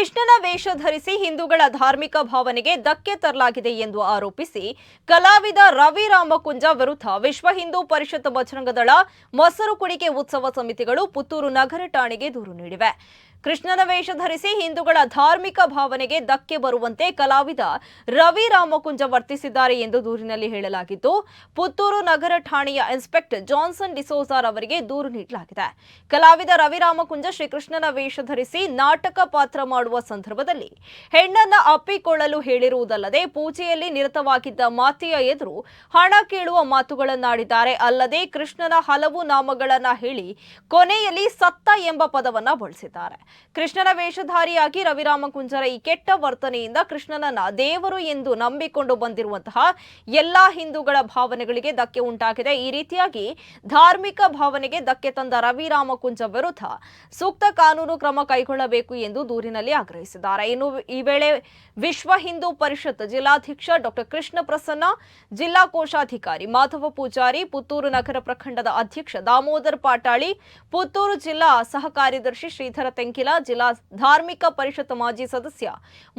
ಕೃಷ್ಣನ ವೇಷ ಧರಿಸಿ ಹಿಂದೂಗಳ ಧಾರ್ಮಿಕ ಭಾವನೆಗೆ ಧಕ್ಕೆ ತರಲಾಗಿದೆ ಎಂದು ಆರೋಪಿಸಿ ಕಲಾವಿದ ರವಿ ರಾಮಕುಂಜ ವಿರುದ್ಧ ವಿಶ್ವ ಹಿಂದೂ ಪರಿಷತ್ ಬಜರಂಗದಳ ಮೊಸರು ಕುಡಿಕೆ ಉತ್ಸವ ಸಮಿತಿಗಳು ಪುತ್ತೂರು ನಗರ ಠಾಣೆಗೆ ದೂರು ನೀಡಿವೆ. ಕೃಷ್ಣನ ವೇಷ ಧರಿಸಿ ಹಿಂದೂಗಳ ಧಾರ್ಮಿಕ ಭಾವನೆಗೆ ಧಕ್ಕೆ ಬರುವಂತೆ ಕಲಾವಿದ ರವಿ ರಾಮಕುಂಜ ವರ್ತಿಸಿದ್ದಾರೆ ಎಂದು ದೂರಿನಲ್ಲಿ ಹೇಳಲಾಗಿದ್ದು, ಪುತ್ತೂರು ನಗರ ಠಾಣೆಯ ಇನ್ಸ್ಪೆಕ್ಟರ್ ಜಾನ್ಸನ್ ಡಿಸೋಜಾರ್ ಅವರಿಗೆ ದೂರು ನೀಡಲಾಗಿದೆ. ಕಲಾವಿದ ರವಿ ರಾಮಕುಂಜ ಶ್ರೀಕೃಷ್ಣನ ವೇಷ ಧರಿಸಿ ನಾಟಕ ಪಾತ್ರ ಮಾಡುವ ಸಂದರ್ಭದಲ್ಲಿ ಹೆಣ್ಣನ್ನ ಅಪ್ಪಿಕೊಳ್ಳಲು ಹೇಳಿರುವುದಲ್ಲದೆ ಪೂಜೆಯಲ್ಲಿ ನಿರತವಾಗಿದ್ದ ಮಾತೆಯ ಎದುರು ಹಣ ಕೇಳುವ ಮಾತುಗಳನ್ನಾಡಿದ್ದಾರೆ. ಅಲ್ಲದೆ ಕೃಷ್ಣನ ಹಲವು ನಾಮಗಳನ್ನ ಹೇಳಿ ಕೊನೆಯಲ್ಲಿ ಸತ್ತ ಎಂಬ ಪದವನ್ನ ಬಳಸಿದ್ದಾರೆ. ಕೃಷ್ಣನ ವೇಷಧಾರಿಯಾಗಿ ರವಿರಾಮ ಕುಂಜರ ಈ ಕೆಟ್ಟ ವರ್ತನೆಯಿಂದ ಕೃಷ್ಣನನ್ನ ದೇವರು ಎಂದು ನಂಬಿಕೊಂಡು ಬಂದಿರುವಂತಹ ಎಲ್ಲಾ ಹಿಂದೂಗಳ ಭಾವನೆಗಳಿಗೆ ಧಕ್ಕೆ ಉಂಟಾಗಿದೆ. ಈ ರೀತಿಯಾಗಿ ಧಾರ್ಮಿಕ ಭಾವನೆಗೆ ಧಕ್ಕೆ ತಂದ ರವಿರಾಮ ಕುಂಜ ವಿರುದ್ಧ ಸೂಕ್ತ ಕಾನೂನು ಕ್ರಮ ಕೈಗೊಳ್ಳಬೇಕು ಎಂದು ದೂರಿನಲ್ಲಿ ಆಗ್ರಹಿಸಿದ್ದಾರೆ. ಇನ್ನು ಈ ವೇಳೆ ವಿಶ್ವ ಹಿಂದೂ ಪರಿಷತ್ ಜಿಲ್ಲಾಧ್ಯಕ್ಷ ಡಾಕ್ಟರ್ ಕೃಷ್ಣ ಪ್ರಸನ್ನ ಜಿಲ್ಲಾ ಕೋಶಾಧಿಕಾರಿ ಮಾಧವ ಪೂಜಾರಿ, ಪುತ್ತೂರು ನಗರ ಪ್ರಖಂಡದ ಅಧ್ಯಕ್ಷ ದಾಮೋದರ್ ಪಾಟಾಳಿ, ಪುತ್ತೂರು ಜಿಲ್ಲಾ ಸಹ ಕಾರ್ಯದರ್ಶಿ ಶ್ರೀಧರ ತೆಂಕಿಲ ಜಿಲ್ಲಾ ಧಾರ್ಮಿಕ ಪರಿಷತ್ ಮಾಜಿ ಸದಸ್ಯ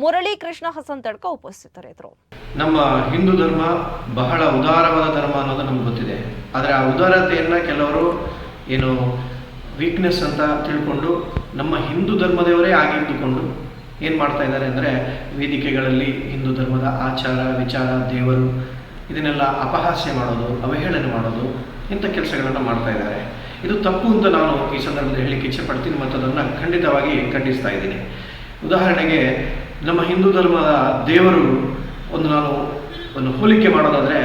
ಮುರಳಿ ಕೃಷ್ಣ ಹಸನ್ ತಡ್ಕ ಉಪಸ್ಥಿತರಿದ್ದರು. ನಮ್ಮ ಹಿಂದೂ ಧರ್ಮ ಬಹಳ ಉದಾರವಾದ ಧರ್ಮ ಅನ್ನೋದು ನಮ್ಗೆ ಗೊತ್ತಿದೆ. ಆದರೆ ಆ ಉದಾರತೆಯನ್ನು ಕೆಲವರು ಏನು ವೀಕ್ನೆಸ್ ಅಂತ ತಿಳ್ಕೊಂಡು ನಮ್ಮ ಹಿಂದೂ ಧರ್ಮದವರೇ ಆಗಿದ್ದುಕೊಂಡು ಏನು ಮಾಡ್ತಾ ಇದ್ದಾರೆ ಅಂದರೆ ವೇದಿಕೆಗಳಲ್ಲಿ ಹಿಂದೂ ಧರ್ಮದ ಆಚಾರ, ವಿಚಾರ, ದೇವರು ಇದನ್ನೆಲ್ಲ ಅಪಹಾಸ್ಯ ಮಾಡೋದು, ಅವಹೇಳನೆ ಮಾಡೋದು ಇಂಥ ಕೆಲಸಗಳನ್ನು ಮಾಡ್ತಾ ಇದ್ದಾರೆ. ಇದು ತಪ್ಪು ಅಂತ ನಾನು ಈ ಸಂದರ್ಭದಲ್ಲಿ ಹೇಳಲಿಕ್ಕೆ ಇಚ್ಛೆ ಪಡ್ತೀನಿ ಮತ್ತು ಅದನ್ನು ಖಂಡಿತವಾಗಿ ಖಂಡಿಸ್ತಾ ಇದ್ದೀನಿ. ಉದಾಹರಣೆಗೆ, ನಮ್ಮ ಹಿಂದೂ ಧರ್ಮದ ದೇವರು ಒಂದು ನಾನು ಒಂದು ಹೋಲಿಕೆ ಮಾಡೋದಾದರೆ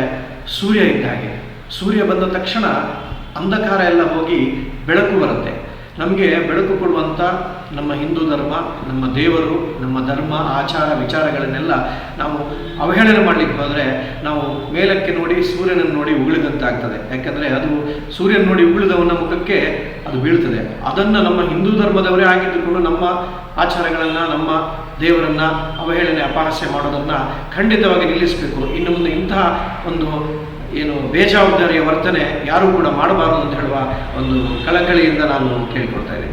ಸೂರ್ಯ ಇದ್ದ ಹಾಗೆ. ಸೂರ್ಯ ಬಂದ ತಕ್ಷಣ ಅಂಧಕಾರ ಎಲ್ಲ ಹೋಗಿ ಬೆಳಕು ಬರುತ್ತೆ. ನಮಗೆ ಬೆಳಕು ಕೊಡುವಂಥ ನಮ್ಮ ಹಿಂದೂ ಧರ್ಮ, ನಮ್ಮ ದೇವರು, ನಮ್ಮ ಧರ್ಮ, ಆಚಾರ, ವಿಚಾರಗಳನ್ನೆಲ್ಲ ನಾವು ಅವಹೇಳನ ಮಾಡಲಿಕ್ಕೆ ಹೋದರೆ ನಾವು ಮೇಲಕ್ಕೆ ನೋಡಿ ಸೂರ್ಯನನ್ನು ನೋಡಿ ಉಗುಳಿದಂತಾಗ್ತದೆ. ಯಾಕಂದರೆ ಅದು ಸೂರ್ಯನ ನೋಡಿ ಉಗುಳಿದವನ ಮುಖಕ್ಕೆ ಅದು ಬೀಳ್ತದೆ. ಅದನ್ನು ನಮ್ಮ ಹಿಂದೂ ಧರ್ಮದವರೇ ಆಗಿದ್ದುಕೊಂಡು ನಮ್ಮ ಆಚಾರಗಳನ್ನು, ನಮ್ಮ ದೇವರನ್ನು ಅವಹೇಳನೆ ಅಪಹಾಸ್ಯ ಮಾಡೋದನ್ನು ಖಂಡಿತವಾಗಿ ನಿಲ್ಲಿಸಬೇಕು. ಇನ್ನು ಮುಂದೆ ಇಂತಹ ಒಂದು ಏನು ಬೇಜವಾಬ್ದಾರಿಯ ವರ್ತನೆ ಯಾರೂ ಕೂಡ ಮಾಡಬಾರದು ಅಂತ ಹೇಳುವ ಒಂದು ಕಳಕಳಿಯಿಂದ ನಾನು ಕೇಳಿಕೊಳ್ತಾ ಇದ್ದೀನಿ.